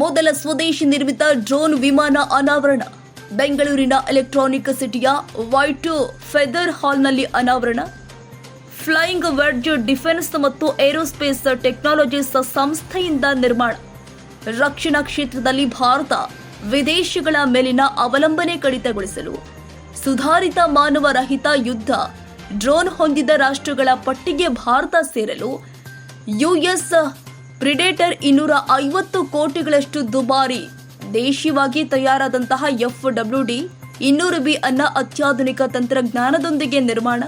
ಮೊದಲ ಸ್ವದೇಶಿ ನಿರ್ಮಿತ ಡ್ರೋನ್ ವಿಮಾನ ಅನಾವರಣ. ಬೆಂಗಳೂರಿನ ಎಲೆಕ್ಟ್ರಾನಿಕ್ ಸಿಟಿಯ ವೈಟು ಫೆದರ್ ಹಾಲ್ನಲ್ಲಿ ಅನಾವರಣ. ಫ್ಲೈಯಿಂಗ್ ವೆಡ್ಜ್ ಡಿಫೆನ್ಸ್ ಮತ್ತು ಏರೋಸ್ಪೇಸ್ ಟೆಕ್ನಾಲಜೀಸ್ ಸಂಸ್ಥೆಯಿಂದ ನಿರ್ಮಾಣ. ರಕ್ಷಣಾ ಕ್ಷೇತ್ರದಲ್ಲಿ ಭಾರತ ವಿದೇಶಗಳ ಮೇಲಿನ ಅವಲಂಬನೆ ಕಡಿತಗೊಳಿಸಲು. ಸುಧಾರಿತ ಮಾನವ ರಹಿತ ಯುದ್ಧ. ಡ್ರೋನ್ ಹೊಂದಿದ ರಾಷ್ಟ್ರಗಳ ಪಟ್ಟಿಗೆ ಭಾರತ ಸೇರಲು. ಯುಎಸ್ ಪ್ರಿಡೇಟರ್ ಇನ್ನೂರ ಐವತ್ತು ಕೋಟಿಗಳಷ್ಟು ದುಬಾರಿ ದೇಶೀಯವಾಗಿ ತಯಾರಾದಂತಹ ಎಫ್ ಡಬ್ಲ್ಯೂ ಡಿ ಇನ್ನೂರು ಬಿ ಅನ್ನ ಅತ್ಯಾಧುನಿಕ ತಂತ್ರಜ್ಞಾನದೊಂದಿಗೆ ನಿರ್ಮಾಣ.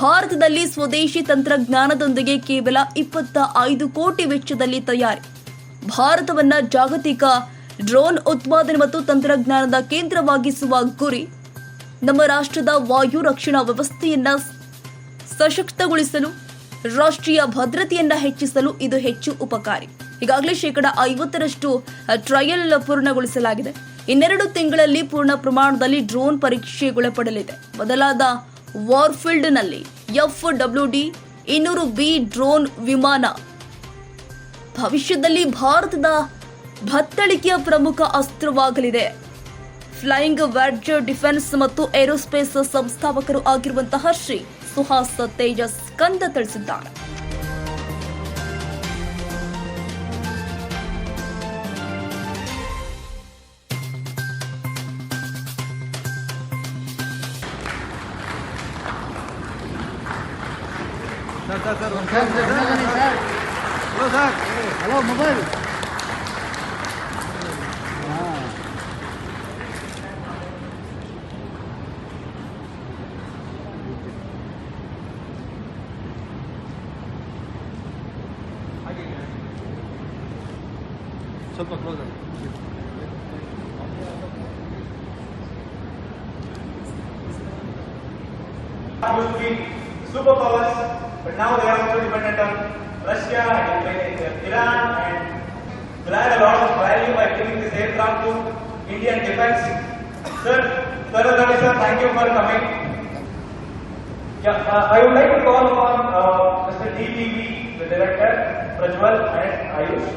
ಭಾರತದಲ್ಲಿ ಸ್ವದೇಶಿ ತಂತ್ರಜ್ಞಾನದೊಂದಿಗೆ ಕೇವಲ ಇಪ್ಪತ್ತ ಐದು ಕೋಟಿ ವೆಚ್ಚದಲ್ಲಿ ತಯಾರಿ. ಭಾರತವನ್ನ ಜಾಗತಿಕ ಡ್ರೋನ್ ಉತ್ಪಾದನೆ ಮತ್ತು ತಂತ್ರಜ್ಞಾನದ ಕೇಂದ್ರವಾಗಿಸುವ ಗುರಿ ನಮ್ಮ ರಾಷ್ಟ್ರದ ವಾಯು ರಕ್ಷಣಾ ವ್ಯವಸ್ಥೆಯನ್ನ ಸಶಕ್ತಗೊಳಿಸಲು, ರಾಷ್ಟ್ರೀಯ ಭದ್ರತೆಯನ್ನ ಹೆಚ್ಚಿಸಲು ಇದು ಹೆಚ್ಚು ಉಪಕಾರಿ. ಈಗಾಗಲೇ ಶೇಕಡ ಐವತ್ತರಷ್ಟು ಟ್ರಯಲ್ ಪೂರ್ಣಗೊಳಿಸಲಾಗಿದೆ. ಇನ್ನೆರಡು ತಿಂಗಳಲ್ಲಿ ಪೂರ್ಣ ಪ್ರಮಾಣದಲ್ಲಿ ಡ್ರೋನ್ ಪರೀಕ್ಷೆಗೊಳಪಡಲಿದೆ ಬದಲಾದ ವಾರ್ಫೀಲ್ಡ್ನಲ್ಲಿ ಎಫ್ ಡಬ್ಲ್ಯೂ ಡಿ ಇನ್ನೂರು ಬಿ ಡ್ರೋನ್ ವಿಮಾನ. ಭವಿಷ್ಯದಲ್ಲಿ ಭಾರತದ ಭತ್ತಳಿಕೆಯ ಪ್ರಮುಖ ಅಸ್ತ್ರವಾಗಲಿದೆ ಫ್ಲೈಯಿಂಗ್ ವೆಡ್ಜ್ ಡಿಫೆನ್ಸ್ ಮತ್ತು ಏರೋಸ್ಪೇಸ್ ಸಂಸ್ಥಾಪಕರು ಆಗಿರುವಂತಹ ಶ್ರೀ ಸುಹಾಸ್ ತೇಜಸ್ ಕಂದ ತಿಳಿಸಿದ್ದಾರೆ ಸರ್ ಸರ್ ಸರ್ ಮೊಬೈಲ್ ಸ್ವಲ್ಪ ಕ್ಲೋಸ್ ಆಗಿ used to be superpowers, but now they are also dependent on Russia and uh, Iran and will add a lot of value by giving this aircraft to Indian defense. Sir, Sir Ravi sir, thank you for coming. Yeah, uh, I would like to call upon uh, Mr. DTV, the director, Prajwal and Ayush.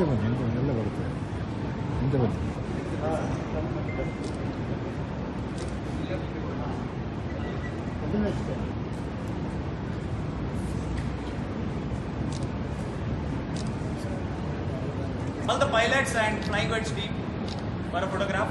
ಹಿಂದೆ ಬನ್ನಿ ಹಿಂದೆ ಬನ್ನಿ, ಎಲ್ಲ ಬರುತ್ತೆ ಹಿಂದೆ ಬನ್ನಿ All the pilots and flying wedge team for a photograph.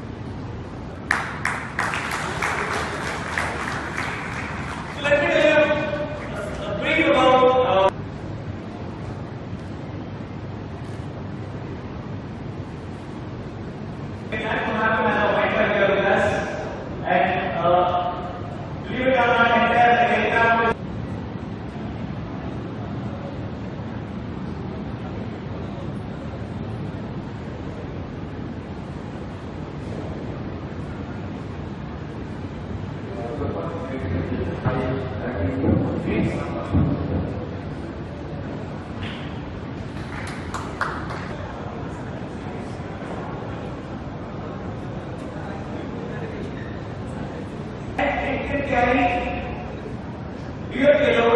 carry. You have to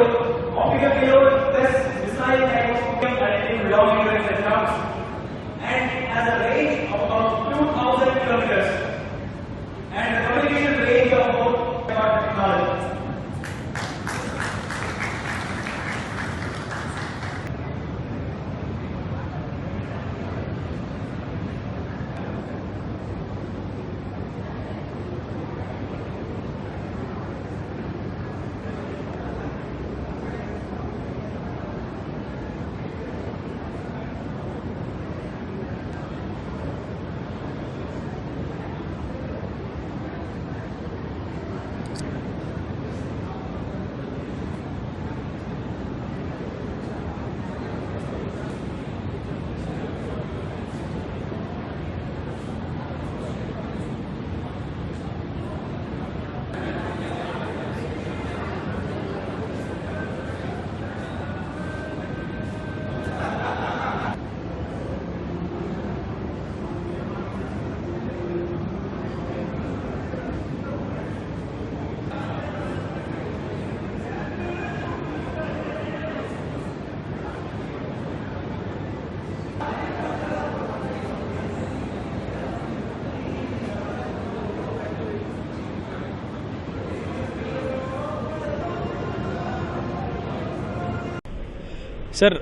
sir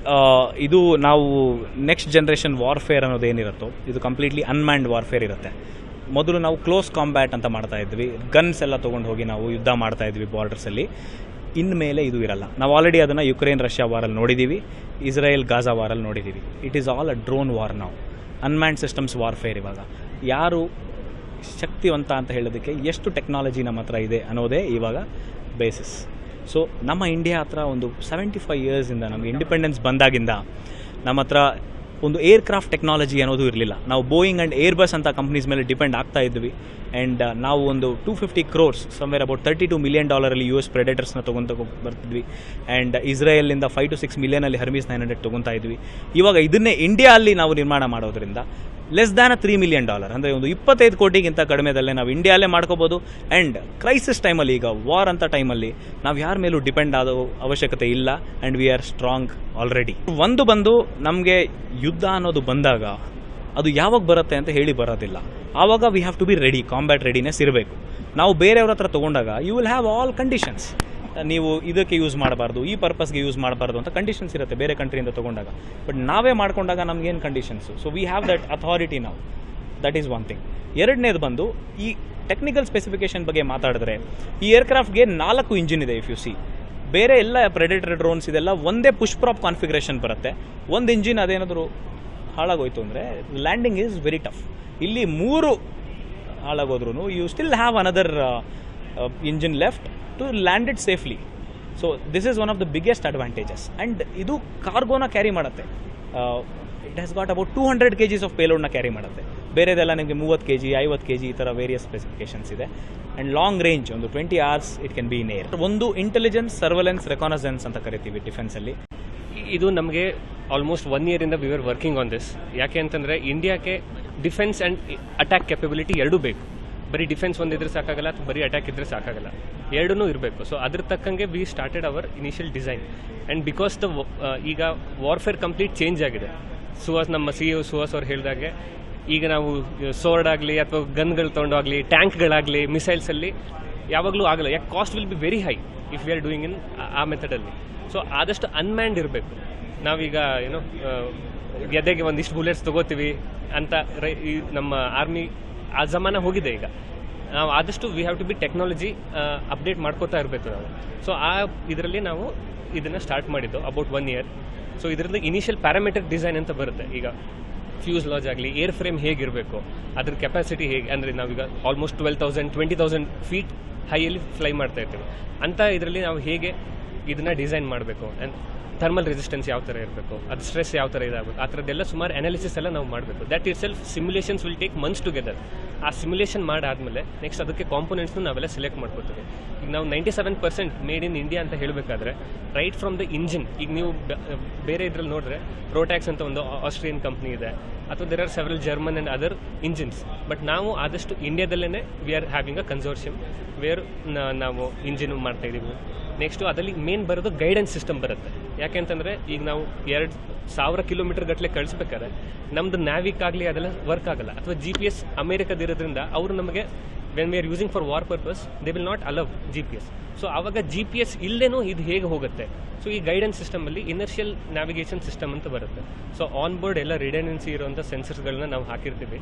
ಇದು ನಾವು ನೆಕ್ಸ್ಟ್ ಜನ್ರೇಷನ್ ವಾರ್ಫೇರ್ ಅನ್ನೋದೇನಿರುತ್ತೋ ಇದು ಕಂಪ್ಲೀಟ್ಲಿ ಅನ್ಮ್ಯಾಂಡ್ ವಾರ್ಫೇರ್ ಇರುತ್ತೆ. ಮೊದಲು ನಾವು ಕ್ಲೋಸ್ ಕಾಂಬ್ಯಾಟ್ ಅಂತ ಮಾಡ್ತಾ ಇದ್ವಿ. ಗನ್ಸ್ ಎಲ್ಲ ತೊಗೊಂಡು ಹೋಗಿ ನಾವು ಯುದ್ಧ ಮಾಡ್ತಾ ಇದ್ವಿ ಬಾರ್ಡರ್ಸಲ್ಲಿ ಇನ್ಮೇಲೆ ಇದು ಇರಲ್ಲ. ನಾವು ಆಲ್ರೆಡಿ ಅದನ್ನು ಯುಕ್ರೇನ್ ರಷ್ಯಾ ವಾರಲ್ಲಿ ನೋಡಿದ್ದೀವಿ ಇಸ್ರೇಲ್ ಗಾಜಾ ವಾರಲ್ಲಿ ನೋಡಿದ್ದೀವಿ it is all a drone war ನಾವು ಅನ್ಮ್ಯಾಂಡ್ ಸಿಸ್ಟಮ್ಸ್ ವಾರ್ಫೇರ್ ಇವಾಗ. ಯಾರು ಶಕ್ತಿವಂತ ಅಂತ ಹೇಳೋದಕ್ಕೆ ಎಷ್ಟು ಟೆಕ್ನಾಲಜಿ ನಮ್ಮ ಹತ್ರ ಇದೆ ಅನ್ನೋದೇ ಇವಾಗ ಬೇಸಿಸ್ ಸೊ ನಮ್ಮ ಇಂಡಿಯಾ ಹತ್ರ ಒಂದು ಸೆವೆಂಟಿ ಫೈವ್ ಇಯರ್ಸಿಂದ ನಮಗೆ ಇಂಡಿಪೆಂಡೆನ್ಸ್ ಬಂದಾಗಿಂದ ನಮ್ಮ ಹತ್ರ ಒಂದು ಏರ್ಕ್ರಾಫ್ಟ್ ಟೆಕ್ನಾಲಜಿ ಅನ್ನೋದು ಇರಲಿಲ್ಲ. ನಾವು ಬೋಯಿಂಗ್ ಆ್ಯಂಡ್ ಏರ್ ಬಸ್ ಅಂತ ಕಂಪ್ನೀಸ್ ಮೇಲೆ ಡಿಪೆಂಡ್ ಆಗ್ತಾ ಇದ್ವಿ. ಆ್ಯಂಡ್ ನಾವು ಒಂದು two fifty crores somewhere about thirty two million ಡಾಲರಲ್ಲಿ U S ಪ್ರೆಡೆಟರ್ಸ್ನ ತೊಗೊಂತ ಬರ್ತಿದ್ವಿ. ಆ್ಯಂಡ್ ಇಸ್ರೇಲಿಂದ ಫೈವ್ ಟು ಸಿಕ್ಸ್ ಮಿಲಿಯನಲ್ಲಿ ಹರ್ಮೀಸ್ ನೈನ್ ಹಂಡ್ರೆಡ್ ತೊಗೊತಾ ಇದ್ವಿ. ಇವಾಗ ಇದನ್ನೇ ಇಂಡಿಯಾ ಅಲ್ಲಿ ನಾವು ನಿರ್ಮಾಣ ಮಾಡೋದ್ರಿಂದ less than a three million dollar ಅಂದರೆ ಒಂದು ಇಪ್ಪತ್ತೈದು ಕೋಟಿಗಿಂತ ಕಡಿಮೆದಲ್ಲೇ ನಾವು ಇಂಡಿಯಾಲೇ ಮಾಡ್ಕೋಬೋದು. ಆ್ಯಂಡ್ ಕ್ರೈಸಿಸ್ ಟೈಮಲ್ಲಿ ಈಗ ವಾರ್ ಅಂತ ಟೈಮಲ್ಲಿ ನಾವು ಯಾರ ಮೇಲೂ ಡಿಪೆಂಡ್ ಆದೋ ಅವಶ್ಯಕತೆ ಇಲ್ಲ. And we are strong already ಒಂದು ಬಂದು ನಮಗೆ ಯುದ್ಧ ಅನ್ನೋದು ಬಂದಾಗ ಅದು ಯಾವಾಗ ಬರುತ್ತೆ ಅಂತ ಹೇಳಿ ಬರೋದಿಲ್ಲ. ಆವಾಗ we have to be ready combat readiness ಇರಬೇಕು. ನಾವು ಬೇರೆಯವ್ರ ಹತ್ರ ತೊಗೊಂಡಾಗ you will have all conditions ನೀವು ಇದಕ್ಕೆ ಯೂಸ್ ಮಾಡಬಾರ್ದು, ಈ ಪರ್ಪಸ್ಗೆ ಯೂಸ್ ಮಾಡಬಾರ್ದು ಅಂತ ಕಂಡೀಷನ್ಸ್ ಇರುತ್ತೆ ಬೇರೆ ಕಂಟ್ರಿಯಿಂದ ತೊಗೊಂಡಾಗ. ಬಟ್ ನಾವೇ ಮಾಡ್ಕೊಂಡಾಗ ನಮಗೇನು conditions so we have that authority ನಾವು ದಟ್ ಈಸ್ ಒನ್ ಥಿಂಗ್ ಎರಡನೇದು ಬಂದು, ಈ ಟೆಕ್ನಿಕಲ್ ಸ್ಪೆಸಿಫಿಕೇಶನ್ ಬಗ್ಗೆ ಮಾತಾಡಿದ್ರೆ, ಈ ಏರ್ಕ್ರಾಫ್ಟ್ಗೆ ನಾಲ್ಕು ಇಂಜಿನ್ ಇದೆ ಇಫ್ ಯು ಸಿ ಬೇರೆ ಎಲ್ಲ ಪ್ರೆಡೇಟರ್ ಡ್ರೋನ್ಸ್ ಇದೆಲ್ಲ ಒಂದೇ ಪುಷ್ ಪ್ರಾಪ್ ಕಾನ್ಫಿಗರೇಷನ್ ಬರುತ್ತೆ. ಒಂದು ಇಂಜಿನ್ ಅದೇನಾದರೂ ಹಾಳಾಗೋಯ್ತು ಅಂದರೆ ಲ್ಯಾಂಡಿಂಗ್ ಈಸ್ ವೆರಿ ಟಫ್ ಇಲ್ಲಿ ಮೂರು ಹಾಳಾಗೋದ್ರೂ you still have another engine left to land it safely so this is one of the biggest advantages and ಇದು ಕಾರ್ಗೋನ ಕ್ಯಾರಿ ಮಾಡುತ್ತೆ. It has got about two hundred K Gs of ಪೇಲೋಡ್ನ carry ಮಾಡುತ್ತೆ. ಬೇರೆದೆಲ್ಲ ನಿಮಗೆ ಮೂವತ್ತು K G ಐವತ್ತು K G ಈ ಥರ ವೇರಿಯಸ್ ಸ್ಪೆಸಿಫಿಕೇಷನ್ಸ್ ಇದೆ. ಆ್ಯಂಡ್ ಲಾಂಗ್ ರೇಂಜ್ ಒಂದು twenty hours it can be in air ಒಂದು ಇಂಟೆಲಿಜೆನ್ಸ್ ಸರ್ವೆಲೆನ್ಸ್ ರೆಕಾನಸೆನ್ಸ್ ಅಂತ ಕರಿತೀವಿ ಡಿಫೆನ್ಸಲ್ಲಿ ಇದು ನಮಗೆ almost one ಇಯರಿಂದ we are working on this ಯಾಕೆ ಅಂತಂದರೆ ಇಂಡಿಯಾಕ್ಕೆ ಡಿಫೆನ್ಸ್ ಆ್ಯಂಡ್ ಅಟ್ಯಾಕ್ ಕೆಪಬಿಲಿಟಿ ಎರಡೂ ಬೇಕು. ಬರೀ ಡಿಫೆನ್ಸ್ ಒಂದಿದ್ರೆ ಸಾಕಾಗಲ್ಲ ಅಥವಾ ಬರೀ ಅಟ್ಯಾಕ್ ಇದ್ರೆ ಸಾಕಾಗಲ್ಲ. ಎರಡೂ ಇರಬೇಕು. ಸೊ ಅದ್ರ ತಕ್ಕಂಗೆ we started our initial design and because the ಈಗ ವಾರ್ಫೇರ್ ಕಂಪ್ಲೀಟ್ ಚೇಂಜ್ ಆಗಿದೆ. ಸುಹಾಸ್ ನಮ್ಮ ಸಿ ಇ ಸುಹಾಸ್ ಅವ್ರು ಹೇಳಿದಾಗೆ, ಈಗ ನಾವು ಸೋರ್ಡ್ ಆಗಲಿ ಅಥವಾ ಗನ್ಗಳು ತೊಗೊಂಡಾಗಲಿ ಟ್ಯಾಂಕ್ಗಳಾಗಲಿ ಮಿಸೈಲ್ಸಲ್ಲಿ ಯಾವಾಗಲೂ ಆಗಲ್ಲ. ಯಾಕೆ cost will be very high if we are doing in a ಮೆಥಡಲ್ಲಿ so ಆದಷ್ಟು ಅನ್ಮ್ಯಾಂಡ್ ಇರಬೇಕು. ನಾವೀಗ ಏನೋ ಎದೆಗೆ ಗೆದ್ದೆಗೆ ಒಂದಿಷ್ಟು ಬುಲೆಟ್ಸ್ ತಗೋತೀವಿ ಅಂತ ರೈ- ನಮ್ಮ ಆರ್ಮಿ ಆ ಜಮಾನ ಹೋಗಿದೆ ಈಗ. ನಾವು ಆದಷ್ಟು we have to be technology update ಮಾಡ್ಕೋತಾ ಇರಬೇಕು ನಾವು. ಸೊ ಆ ಇದರಲ್ಲಿ ನಾವು ಇದನ್ನು ಸ್ಟಾರ್ಟ್ ಮಾಡಿದ್ದು ಅಬೌಟ್ ಒನ್ ಇಯರ್ ಸೊ ಇದರಲ್ಲಿ ಇನಿಷಿಯಲ್ ಪ್ಯಾರಾಮೀಟರ್ ಡಿಸೈನ್ ಅಂತ ಬರುತ್ತೆ. ಈಗ ಫ್ಯೂಸ್ ಲಾಜ್ ಆಗಲಿ ಏರ್ ಫ್ರೇಮ್ ಹೇಗಿರಬೇಕು, ಅದ್ರ ಕೆಪಾಸಿಟಿ ಹೇಗೆ, ಅಂದರೆ ನಾವೀಗ almost twelve thousand twenty thousand feet ಹೈಯಲ್ಲಿ fly ಮಾಡ್ತಾ ಇರ್ತೀವಿ. ಅಂತ ಇದರಲ್ಲಿ ನಾವು ಹೇಗೆ ಇದನ್ನ ಡಿಸೈನ್ ಮಾಡಬೇಕು? ಆ್ಯಂಡ್ ಥರ್ಮಲ್ ರೆಸಿಸ್ಟೆನ್ಸ್ ಯಾವ ಥರ ಇರಬೇಕು, ಅದು ಸ್ಟ್ರೆಸ್ ಯಾವ ಥರ ಇದಾಗಬೇಕು, ಆ ಥರದ್ದೆಲ್ಲ ಸುಮಾರು ಅನಾಲಿಸಿಸ್ ಎಲ್ಲ ನಾವು ಮಾಡಬೇಕು. That itself simulations will take months together ಆ ಸಿಮ್ಯುಲೇಷನ್ ಮಾಡಾದ್ಮೇಲೆ ನೆಕ್ಸ್ಟ್ ಅದಕ್ಕೆ ಕಾಂಪೊನೆಂಟ್ಸ್ನ ನಾವೆಲ್ಲ ಸೆಲೆಕ್ಟ್ ಮಾಡ್ಕೋತೀವಿ. ಈಗ ನಾವು ninety seven percent made in India ಅಂತ ಹೇಳಬೇಕಾದ್ರೆ ರೈಟ್ ಫ್ರಮ್ ದ ಇಂಜಿನ್ ಈಗ ನೀವು ಬೇರೆ ಇದ್ರಲ್ಲಿ ನೋಡಿದ್ರೆ ರೋಟ್ಯಾಕ್ಸ್ ಅಂತ ಒಂದು ಆಸ್ಟ್ರಿಯನ್ ಕಂಪ್ನಿ ಇದೆ. ಅಥವಾ there are several German and other engines but ನಾವು ಆದಷ್ಟು ಇಂಡಿಯಾದಲ್ಲೇ we are having a consortium where ನಾವು ಇಂಜಿನ್ ಮಾಡ್ತಾ ಇದ್ದೀವಿ ನೆಕ್ಸ್ಟು ಅದರಲ್ಲಿ ಮೇನ್ ಬರೋದು ಗೈಡೆನ್ಸ್ ಸಿಸ್ಟಮ್ ಬರುತ್ತೆ. ಯಾಕೆಂತಂದರೆ ಈಗ ನಾವು ಎರಡು ಸಾವಿರ ಕಿಲೋಮೀಟರ್ ಗಟ್ಟಲೆ ಕಳಿಸ್ಬೇಕಾದ್ರೆ ನಮ್ದು ನ್ಯಾವಿಕ್ ಆಗಲಿ ಅದೆಲ್ಲ ವರ್ಕ್ ಆಗಲ್ಲ. ಅಥವಾ ಜಿ ಪಿ ಎಸ್ ಅಮೇರಿಕದಿರೋದ್ರಿಂದ ಅವರು ನಮಗೆ when we are using for war purpose they will not allow G P S so ಆವಾಗ ಜಿ ಪಿ ಎಸ್ ಇಲ್ಲೇನೂ ಇದು ಹೇಗೆ ಹೋಗುತ್ತೆ? ಸೊ ಈ ಗೈಡೆನ್ಸ್ ಸಿಸ್ಟಮಲ್ಲಿ ಇನರ್ಷಿಯಲ್ ನ್ಯಾವಿಗೇಷನ್ ಸಿಸ್ಟಮ್ ಅಂತ ಬರುತ್ತೆ. ಸೊ ಆನ್ ಬೋರ್ಡ್ ಎಲ್ಲ ರಿಡೆಂಡೆನ್ಸಿ ಇರುವಂಥ ಸೆನ್ಸರ್ಸ್ಗಳನ್ನ ನಾವು ಹಾಕಿರ್ತೀವಿ.